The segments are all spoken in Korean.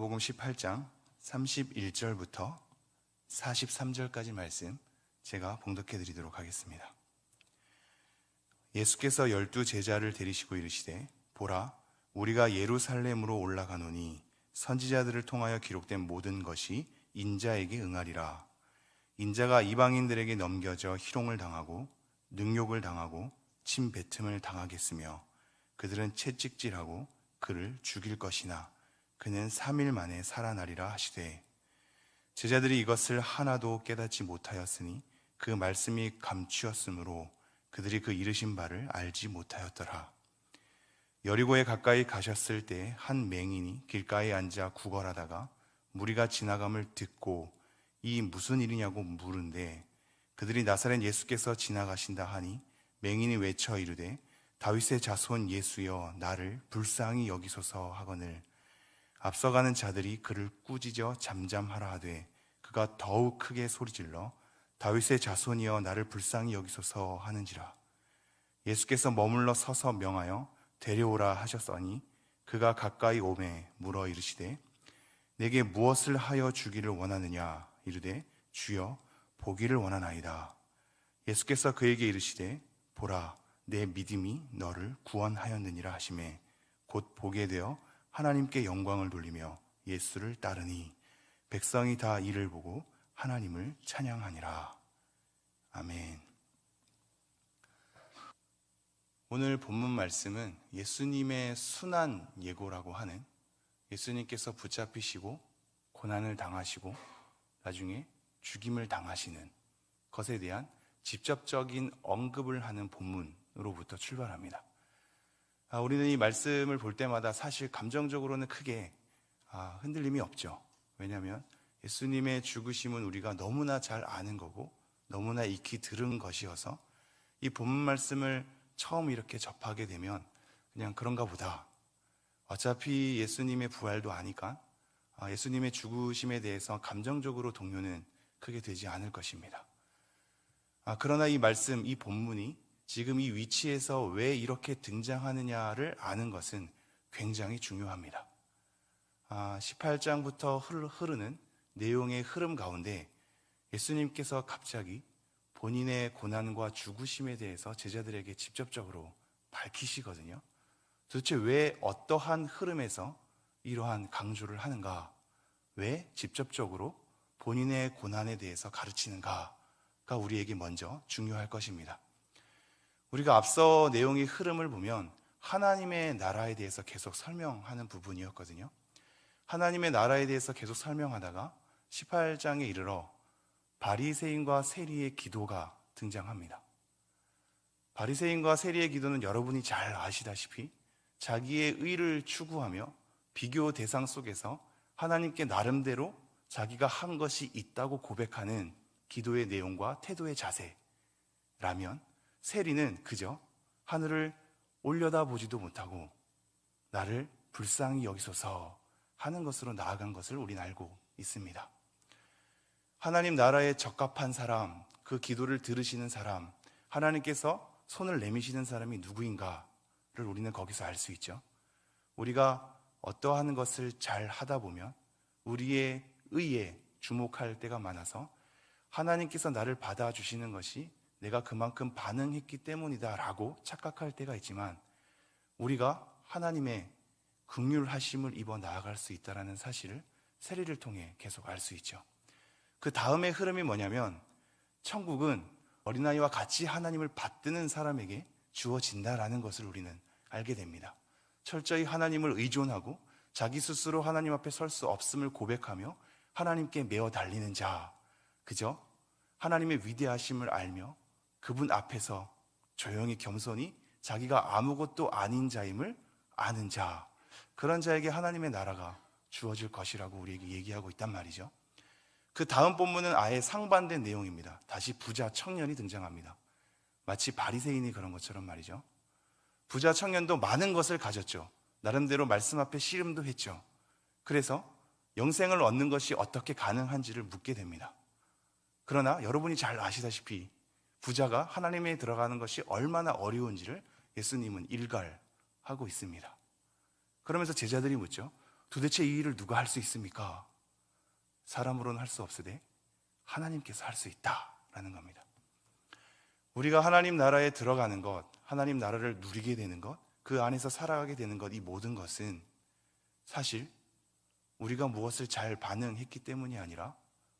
누가복음 18장 31절부터 43절까지 말씀 제가 봉독해 드리도록 하겠습니다. 예수께서 열두 제자를 데리시고 이르시되 보라 우리가 예루살렘으로 올라가노니 선지자들을 통하여 기록된 모든 것이 인자에게 응하리라 인자가 이방인들에게 넘겨져 희롱을 당하고 능욕을 당하고 침뱉음을 당하겠으며 그들은 채찍질하고 그를 죽일 것이나 그는 3일 만에 살아나리라 하시되 제자들이 이것을 하나도 깨닫지 못하였으니 그 말씀이 감추었으므로 그들이 그 이르신 바를 알지 못하였더라. 여리고에 가까이 가셨을 때 한 맹인이 길가에 앉아 구걸하다가 무리가 지나감을 듣고 이 무슨 일이냐고 물은데 그들이 나사렛 예수께서 지나가신다 하니 맹인이 외쳐 이르되 다윗의 자손 예수여 나를 불쌍히 여기소서 하거늘 앞서가는 자들이 그를 꾸짖어 잠잠하라 하되 그가 더욱 크게 소리질러 다윗의 자손이여 나를 불쌍히 여기소서 하는지라. 예수께서 머물러 서서 명하여 데려오라 하셨더니 그가 가까이 오매 물어 이르시되 내게 무엇을 하여 주기를 원하느냐 이르되 주여 보기를 원하나이다. 예수께서 그에게 이르시되 보라 내 믿음이 너를 구원하였느니라 하시매 곧 보게 되어 하나님께 영광을 돌리며 예수를 따르니 백성이 다 이를 보고 하나님을 찬양하니라 아멘 오늘 본문 말씀은 예수님의 순한 예고라고 하는 예수님께서 붙잡히시고 고난을 당하시고 나중에 죽임을 당하시는 것에 대한 직접적인 언급을 하는 본문으로부터 출발합니다. 아, 우리는 이 말씀을 볼 때마다 사실 감정적으로는 크게 아, 흔들림이 없죠. 왜냐하면 예수님의 죽으심은 우리가 너무나 잘 아는 거고 너무나 익히 들은 것이어서 이 본문 말씀을 처음 이렇게 접하게 되면 그냥 그런가 보다. 어차피 예수님의 부활도 아니까 아, 예수님의 죽으심에 대해서 감정적으로 동요는 크게 되지 않을 것입니다. 아, 그러나 이 말씀, 이 본문이 지금 이 위치에서 왜 이렇게 등장하느냐를 아는 것은 굉장히 중요합니다. 아, 18장부터 흐르는 내용의 흐름 가운데 예수님께서 갑자기 본인의 고난과 죽으심에 대해서 제자들에게 직접적으로 밝히시거든요. 도대체 왜 어떠한 흐름에서 이러한 강조를 하는가? 왜 직접적으로 본인의 고난에 대해서 가르치는가가 우리에게 먼저 중요할 것입니다. 우리가 앞서 내용의 흐름을 보면 하나님의 나라에 대해서 계속 설명하는 부분이었거든요. 하나님의 나라에 대해서 계속 설명하다가 18장에 이르러 바리새인과 세리의 기도가 등장합니다. 바리새인과 세리의 기도는 여러분이 잘 아시다시피 자기의 의를 추구하며 비교 대상 속에서 하나님께 나름대로 자기가 한 것이 있다고 고백하는 기도의 내용과 태도의 자세라면 세리는 그저 하늘을 올려다 보지도 못하고 나를 불쌍히 여기소서 하는 것으로 나아간 것을 우리는 알고 있습니다. 하나님 나라에 적합한 사람, 그 기도를 들으시는 사람, 하나님께서 손을 내미시는 사람이 누구인가를 우리는 거기서 알 수 있죠. 우리가 어떠한 것을 잘 하다 보면 우리의 의에 주목할 때가 많아서 하나님께서 나를 받아주시는 것이 내가 그만큼 반응했기 때문이다 라고 착각할 때가 있지만 우리가 하나님의 긍휼하심을 입어 나아갈 수 있다라는 사실을 세례를 통해 계속 알 수 있죠. 그 다음의 흐름이 뭐냐면 천국은 어린아이와 같이 하나님을 받드는 사람에게 주어진다라는 것을 우리는 알게 됩니다. 철저히 하나님을 의존하고 자기 스스로 하나님 앞에 설 수 없음을 고백하며 하나님께 메어 달리는 자, 그죠? 하나님의 위대하심을 알며 그분 앞에서 조용히 겸손히 자기가 아무것도 아닌 자임을 아는 자, 그런 자에게 하나님의 나라가 주어질 것이라고 우리에게 얘기하고 있단 말이죠. 그 다음 본문은 아예 상반된 내용입니다. 다시 부자 청년이 등장합니다. 마치 바리새인이 그런 것처럼 말이죠. 부자 청년도 많은 것을 가졌죠. 나름대로 말씀 앞에 씨름도 했죠. 그래서 영생을 얻는 것이 어떻게 가능한지를 묻게 됩니다. 그러나 여러분이 잘 아시다시피 부자가 하나님에 들어가는 것이 얼마나 어려운지를 예수님은 일갈하고 있습니다. 그러면서 제자들이 묻죠. 도대체 이 일을 누가 할 수 있습니까? 사람으로는 할 수 없으되 하나님께서 할 수 있다라는 겁니다. 우리가 하나님 나라에 들어가는 것, 하나님 나라를 누리게 되는 것, 그 안에서 살아가게 되는 것, 이 모든 것은 사실 우리가 무엇을 잘 반응했기 때문이 아니라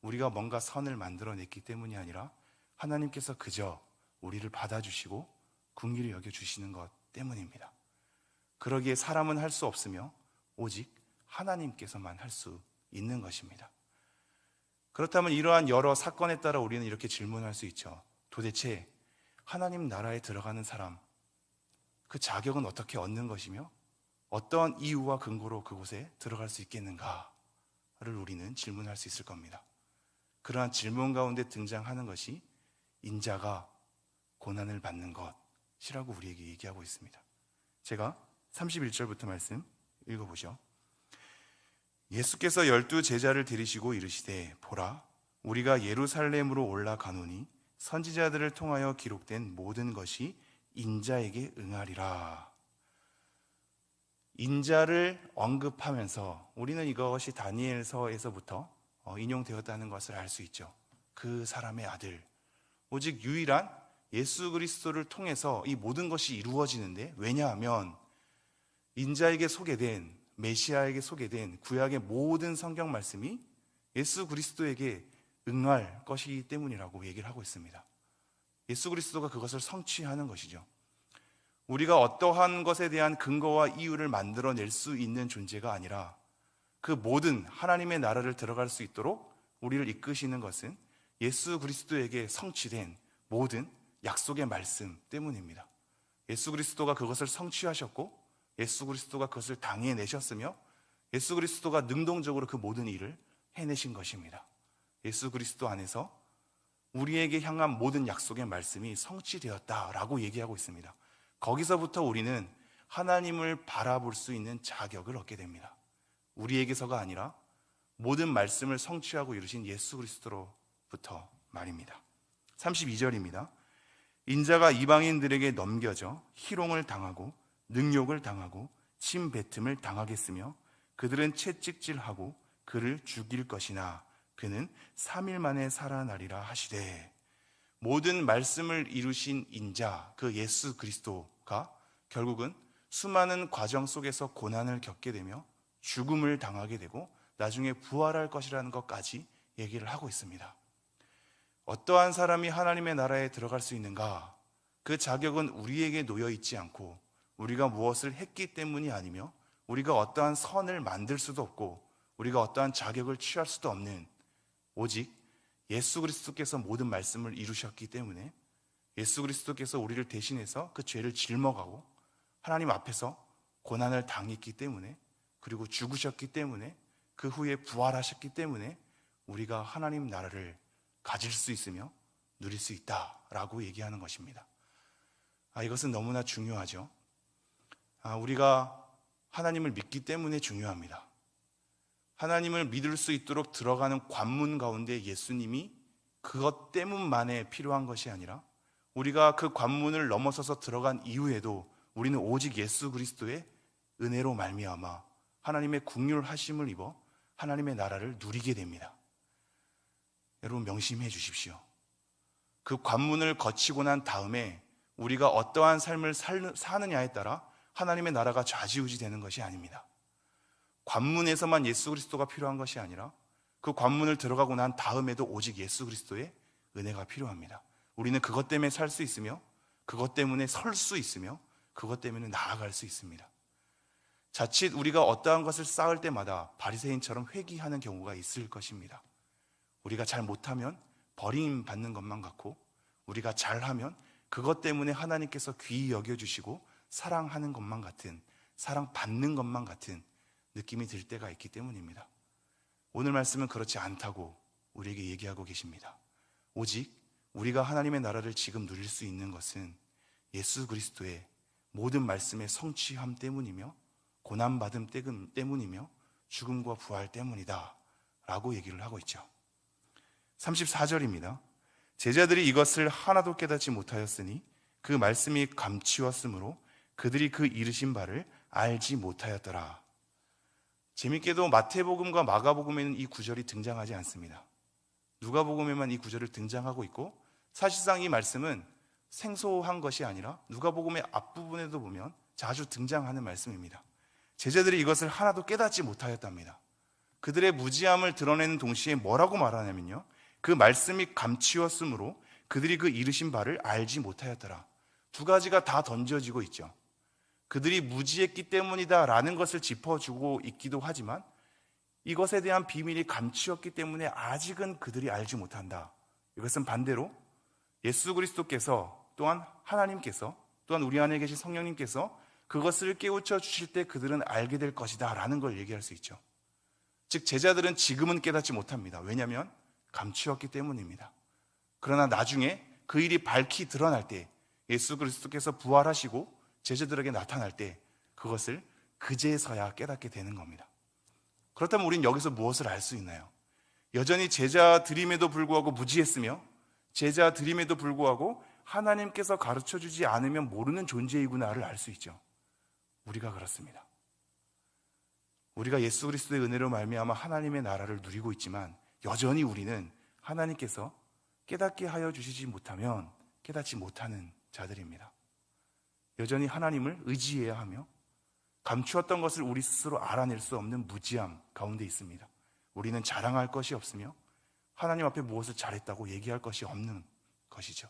우리가 뭔가 선을 만들어냈기 때문이 아니라 하나님께서 그저 우리를 받아주시고 궁기를 여겨 주시는 것 때문입니다. 그러기에 사람은 할 수 없으며 오직 하나님께서만 할 수 있는 것입니다. 그렇다면 이러한 여러 사건에 따라 우리는 이렇게 질문할 수 있죠. 도대체 하나님 나라에 들어가는 사람, 그 자격은 어떻게 얻는 것이며 어떠한 이유와 근거로 그곳에 들어갈 수 있겠는가를 우리는 질문할 수 있을 겁니다. 그러한 질문 가운데 등장하는 것이 인자가 고난을 받는 것이라고 우리에게 얘기하고 있습니다. 제가 31절부터 말씀 읽어보죠. 예수께서 열두 제자를 들이시고 이르시되 보라 우리가 예루살렘으로 올라가노니 선지자들을 통하여 기록된 모든 것이 인자에게 응하리라. 인자를 언급하면서 우리는 이것이 다니엘서에서부터 어, 인용되었다는 것을 알 수 있죠. 그 사람의 아들, 오직 유일한 예수 그리스도를 통해서 이 모든 것이 이루어지는데 왜냐하면 인자에게 소개된 메시아에게 소개된 구약의 모든 성경 말씀이 예수 그리스도에게 응할 것이기 때문이라고 얘기를 하고 있습니다. 예수 그리스도가 그것을 성취하는 것이죠. 우리가 어떠한 것에 대한 근거와 이유를 만들어낼 수 있는 존재가 아니라 그 모든 하나님의 나라를 들어갈 수 있도록 우리를 이끄시는 것은 예수 그리스도에게 성취된 모든 약속의 말씀 때문입니다. 예수 그리스도가 그것을 성취하셨고 예수 그리스도가 그것을 당해내셨으며 예수 그리스도가 능동적으로 그 모든 일을 해내신 것입니다. 예수 그리스도 안에서 우리에게 향한 모든 약속의 말씀이 성취되었다라고 얘기하고 있습니다. 거기서부터 우리는 하나님을 바라볼 수 있는 자격을 얻게 됩니다. 우리에게서가 아니라 모든 말씀을 성취하고 이루신 예수 그리스도로 부터 말입니다. 32절입니다. 인자가 이방인들에게 넘겨져 희롱을 당하고 능욕을 당하고 침 뱉음을 당하겠으며 그들은 채찍질하고 그를 죽일 것이나 그는 3일 만에 살아나리라 하시되 모든 말씀을 이루신 인자 그 예수 그리스도가 결국은 수많은 과정 속에서 고난을 겪게 되며 죽음을 당하게 되고 나중에 부활할 것이라는 것까지 얘기를 하고 있습니다. 어떠한 사람이 하나님의 나라에 들어갈 수 있는가? 그 자격은 우리에게 놓여 있지 않고 우리가 무엇을 했기 때문이 아니며 우리가 어떠한 선을 만들 수도 없고 우리가 어떠한 자격을 취할 수도 없는 오직 예수 그리스도께서 모든 말씀을 이루셨기 때문에 예수 그리스도께서 우리를 대신해서 그 죄를 짊어가고 하나님 앞에서 고난을 당했기 때문에 그리고 죽으셨기 때문에 그 후에 부활하셨기 때문에 우리가 하나님 나라를 가질 수 있으며 누릴 수 있다라고 얘기하는 것입니다. 아, 이것은 너무나 중요하죠. 아, 우리가 하나님을 믿기 때문에 중요합니다. 하나님을 믿을 수 있도록 들어가는 관문 가운데 예수님이 그것 때문만에 필요한 것이 아니라 우리가 그 관문을 넘어서서 들어간 이후에도 우리는 오직 예수 그리스도의 은혜로 말미암아 하나님의 국률하심을 입어 하나님의 나라를 누리게 됩니다. 여러분 명심해 주십시오. 그 관문을 거치고 난 다음에 우리가 어떠한 삶을 사느냐에 따라 하나님의 나라가 좌지우지 되는 것이 아닙니다. 관문에서만 예수 그리스도가 필요한 것이 아니라 그 관문을 들어가고 난 다음에도 오직 예수 그리스도의 은혜가 필요합니다. 우리는 그것 때문에 살 수 있으며 그것 때문에 설 수 있으며 그것 때문에 나아갈 수 있습니다. 자칫 우리가 어떠한 것을 쌓을 때마다 바리새인처럼 회귀하는 경우가 있을 것입니다. 우리가 잘 못하면 버림 받는 것만 같고 우리가 잘하면 그것 때문에 하나님께서 귀히 여겨 주시고 사랑하는 것만 같은 사랑 받는 것만 같은 느낌이 들 때가 있기 때문입니다. 오늘 말씀은 그렇지 않다고 우리에게 얘기하고 계십니다. 오직 우리가 하나님의 나라를 지금 누릴 수 있는 것은 예수 그리스도의 모든 말씀의 성취함 때문이며 고난받음 때문이며 죽음과 부활 때문이다. 라고 얘기를 하고 있죠. 34절입니다. 제자들이 이것을 하나도 깨닫지 못하였으니 그 말씀이 감추었으므로 그들이 그 이르신 바를 알지 못하였더라. 재밌게도 마태복음과 마가복음에는 이 구절이 등장하지 않습니다. 누가복음에만 이 구절을 등장하고 있고 사실상 이 말씀은 생소한 것이 아니라 누가복음의 앞부분에도 보면 자주 등장하는 말씀입니다. 제자들이 이것을 하나도 깨닫지 못하였답니다. 그들의 무지함을 드러내는 동시에 뭐라고 말하냐면요. 그 말씀이 감추었으므로 그들이 그 이르신 바를 알지 못하였더라. 두 가지가 다 던져지고 있죠. 그들이 무지했기 때문이다라는 것을 짚어주고 있기도 하지만 이것에 대한 비밀이 감추었기 때문에 아직은 그들이 알지 못한다. 이것은 반대로 예수 그리스도께서 또한 하나님께서 또한 우리 안에 계신 성령님께서 그것을 깨우쳐 주실 때 그들은 알게 될 것이다 라는 걸 얘기할 수 있죠. 즉 제자들은 지금은 깨닫지 못합니다. 왜냐하면 감추었기 때문입니다. 그러나 나중에 그 일이 밝히 드러날 때 예수 그리스도께서 부활하시고 제자들에게 나타날 때 그것을 그제서야 깨닫게 되는 겁니다. 그렇다면 우린 여기서 무엇을 알 수 있나요? 여전히 제자 드림에도 불구하고 무지했으며 제자 드림에도 불구하고 하나님께서 가르쳐 주지 않으면 모르는 존재이구나를 알 수 있죠. 우리가 그렇습니다. 우리가 예수 그리스도의 은혜로 말미암아 하나님의 나라를 누리고 있지만 여전히 우리는 하나님께서 깨닫게 하여 주시지 못하면 깨닫지 못하는 자들입니다. 여전히 하나님을 의지해야 하며 감추었던 것을 우리 스스로 알아낼 수 없는 무지함 가운데 있습니다. 우리는 자랑할 것이 없으며 하나님 앞에 무엇을 잘했다고 얘기할 것이 없는 것이죠.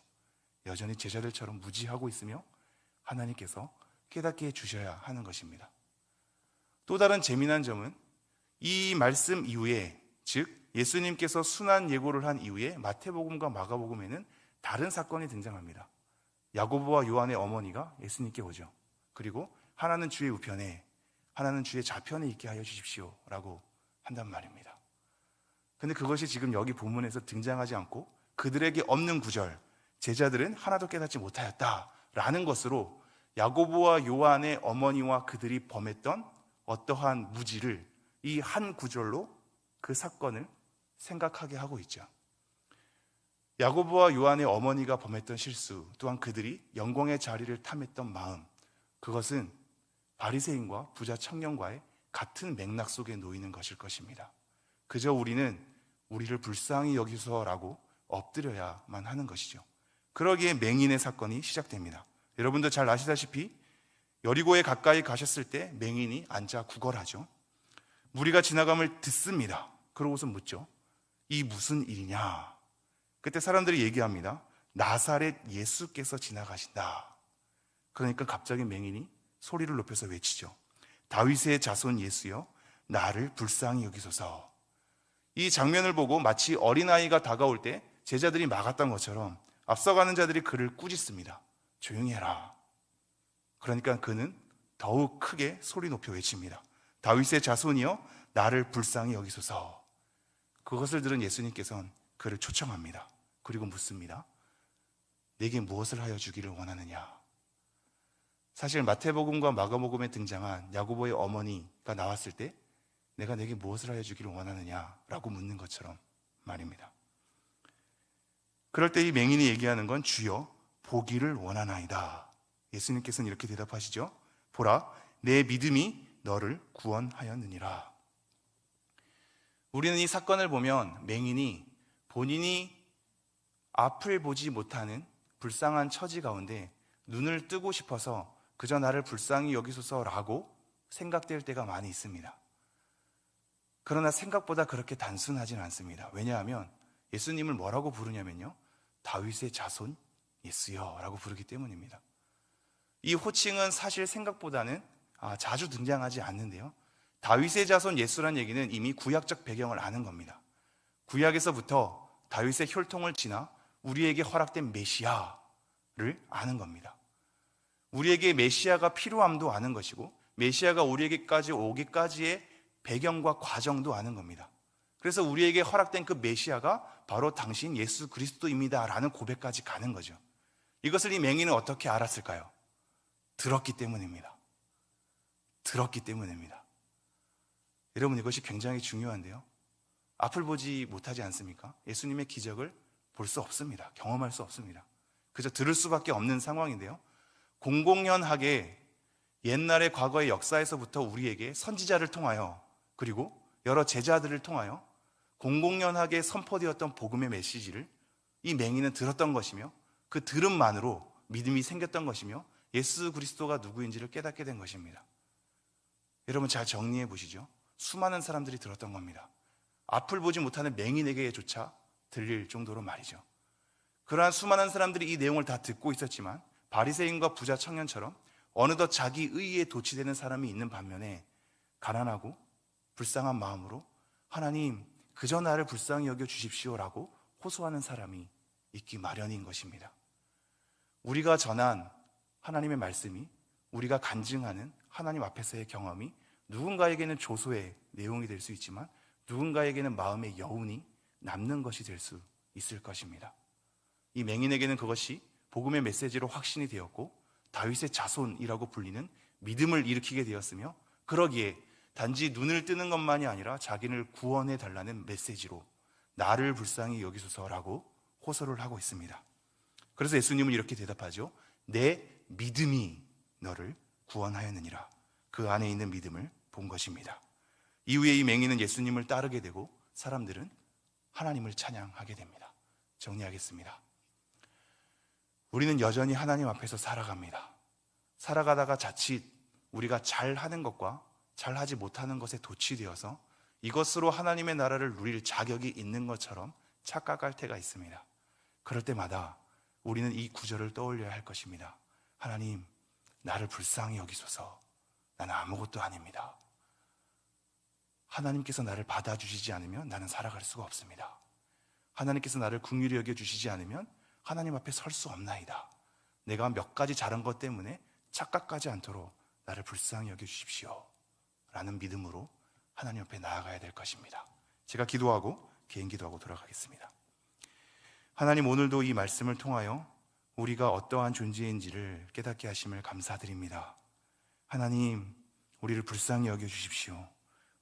여전히 제자들처럼 무지하고 있으며 하나님께서 깨닫게 해주셔야 하는 것입니다. 또 다른 재미난 점은 이 말씀 이후에 즉 예수님께서 순환 예고를 한 이후에 마태복음과 마가복음에는 다른 사건이 등장합니다. 야고보와 요한의 어머니가 예수님께 오죠. 그리고 하나는 주의 우편에 하나는 주의 좌편에 있게 하여 주십시오라고 한단 말입니다. 근데 그것이 지금 여기 본문에서 등장하지 않고 그들에게 없는 구절 제자들은 하나도 깨닫지 못하였다라는 것으로 야고보와 요한의 어머니와 그들이 범했던 어떠한 무지를 이 한 구절로 그 사건을 생각하게 하고 있죠. 야고보와 요한의 어머니가 범했던 실수 또한 그들이 영광의 자리를 탐했던 마음 그것은 바리새인과 부자 청년과의 같은 맥락 속에 놓이는 것일 것입니다. 그저 우리는 우리를 불쌍히 여기서라고 엎드려야만 하는 것이죠. 그러기에 맹인의 사건이 시작됩니다. 여러분도 잘 아시다시피 여리고에 가까이 가셨을 때 맹인이 앉아 구걸하죠. 무리가 지나감을 듣습니다. 그러고서 묻죠. 이 무슨 일이냐? 그때 사람들이 얘기합니다. 나사렛 예수께서 지나가신다. 그러니까 갑자기 맹인이 소리를 높여서 외치죠. 다윗의 자손 예수여, 나를 불쌍히 여기소서. 이 장면을 보고 마치 어린아이가 다가올 때 제자들이 막았던 것처럼 앞서가는 자들이 그를 꾸짖습니다. 조용히 해라. 그러니까 그는 더욱 크게 소리 높여 외칩니다. 다윗의 자손이여 나를 불쌍히 여기소서. 그것을 들은 예수님께서는 그를 초청합니다. 그리고 묻습니다. 내게 무엇을 하여 주기를 원하느냐? 사실 마태복음과 마가복음에 등장한 야고보의 어머니가 나왔을 때 내가 내게 무엇을 하여 주기를 원하느냐라고 묻는 것처럼 말입니다. 그럴 때 이 맹인이 얘기하는 건 주여 보기를 원하나이다. 예수님께서는 이렇게 대답하시죠. 보라, 내 믿음이 너를 구원하였느니라. 우리는 이 사건을 보면 맹인이 본인이 앞을 보지 못하는 불쌍한 처지 가운데 눈을 뜨고 싶어서 그저 나를 불쌍히 여기소서라고 생각될 때가 많이 있습니다. 그러나 생각보다 그렇게 단순하진 않습니다. 왜냐하면 예수님을 뭐라고 부르냐면요. 다윗의 자손 예수여라고 부르기 때문입니다. 이 호칭은 사실 생각보다는 아, 자주 등장하지 않는데요. 다윗의 자손 예수란 얘기는 이미 구약적 배경을 아는 겁니다. 구약에서부터 다윗의 혈통을 지나 우리에게 허락된 메시아를 아는 겁니다. 우리에게 메시아가 필요함도 아는 것이고 메시아가 우리에게까지 오기까지의 배경과 과정도 아는 겁니다. 그래서 우리에게 허락된 그 메시아가 바로 당신 예수 그리스도입니다라는 고백까지 가는 거죠. 이것을 이 맹인은 어떻게 알았을까요? 들었기 때문입니다. 들었기 때문입니다. 여러분 이것이 굉장히 중요한데요. 앞을 보지 못하지 않습니까? 예수님의 기적을 볼 수 없습니다. 경험할 수 없습니다. 그저 들을 수밖에 없는 상황인데요. 공공연하게 옛날의 과거의 역사에서부터 우리에게 선지자를 통하여 그리고 여러 제자들을 통하여 공공연하게 선포되었던 복음의 메시지를 이 맹인은 들었던 것이며 그 들음만으로 믿음이 생겼던 것이며 예수 그리스도가 누구인지를 깨닫게 된 것입니다. 여러분 잘 정리해 보시죠. 수많은 사람들이 들었던 겁니다. 앞을 보지 못하는 맹인에게조차 들릴 정도로 말이죠. 그러한 수많은 사람들이 이 내용을 다 듣고 있었지만 바리새인과 부자 청년처럼 어느덧 자기 의에 도취되는 사람이 있는 반면에 가난하고 불쌍한 마음으로 하나님 그저 나를 불쌍히 여겨 주십시오라고 호소하는 사람이 있기 마련인 것입니다. 우리가 전한 하나님의 말씀이 우리가 간증하는 하나님 앞에서의 경험이 누군가에게는 조소의 내용이 될 수 있지만 누군가에게는 마음의 여운이 남는 것이 될 수 있을 것입니다. 이 맹인에게는 그것이 복음의 메시지로 확신이 되었고 다윗의 자손이라고 불리는 믿음을 일으키게 되었으며 그러기에 단지 눈을 뜨는 것만이 아니라 자기를 구원해 달라는 메시지로 나를 불쌍히 여기소서라고 호소를 하고 있습니다. 그래서 예수님은 이렇게 대답하죠. 내 믿음이 너를 구원하였느니라. 그 안에 있는 믿음을 본 것입니다. 이후에 이 맹인은 예수님을 따르게 되고 사람들은 하나님을 찬양하게 됩니다. 정리하겠습니다. 우리는 여전히 하나님 앞에서 살아갑니다. 살아가다가 자칫 우리가 잘하는 것과 잘하지 못하는 것에 도취되어서 이것으로 하나님의 나라를 누릴 자격이 있는 것처럼 착각할 때가 있습니다. 그럴 때마다 우리는 이 구절을 떠올려야 할 것입니다. 하나님, 나를 불쌍히 여기소서. 나는 아무것도 아닙니다. 하나님께서 나를 받아주시지 않으면 나는 살아갈 수가 없습니다. 하나님께서 나를 궁휼히 여겨 주시지 않으면 하나님 앞에 설 수 없나이다. 내가 몇 가지 잘한 것 때문에 착각하지 않도록 나를 불쌍히 여겨 주십시오. 라는 믿음으로 하나님 앞에 나아가야 될 것입니다. 제가 기도하고 개인 기도하고 돌아가겠습니다. 하나님 오늘도 이 말씀을 통하여 우리가 어떠한 존재인지를 깨닫게 하심을 감사드립니다. 하나님, 우리를 불쌍히 여겨 주십시오.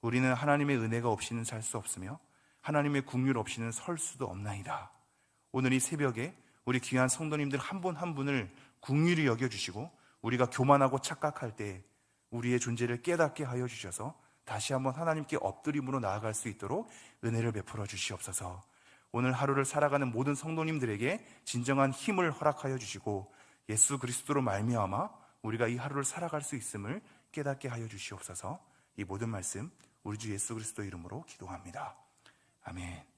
우리는 하나님의 은혜가 없이는 살 수 없으며 하나님의 국률 없이는 설 수도 없나이다. 오늘 이 새벽에 우리 귀한 성도님들 한분한 분을 국률이 여겨 주시고 우리가 교만하고 착각할 때 우리의 존재를 깨닫게 하여 주셔서 다시 한번 하나님께 엎드림으로 나아갈 수 있도록 은혜를 베풀어 주시옵소서. 오늘 하루를 살아가는 모든 성도님들에게 진정한 힘을 허락하여 주시고 예수 그리스도로 말미암아 우리가 이 하루를 살아갈 수 있음을 깨닫게 하여 주시옵소서. 이 모든 말씀 우리 주 예수 그리스도 이름으로 기도합니다. 아멘.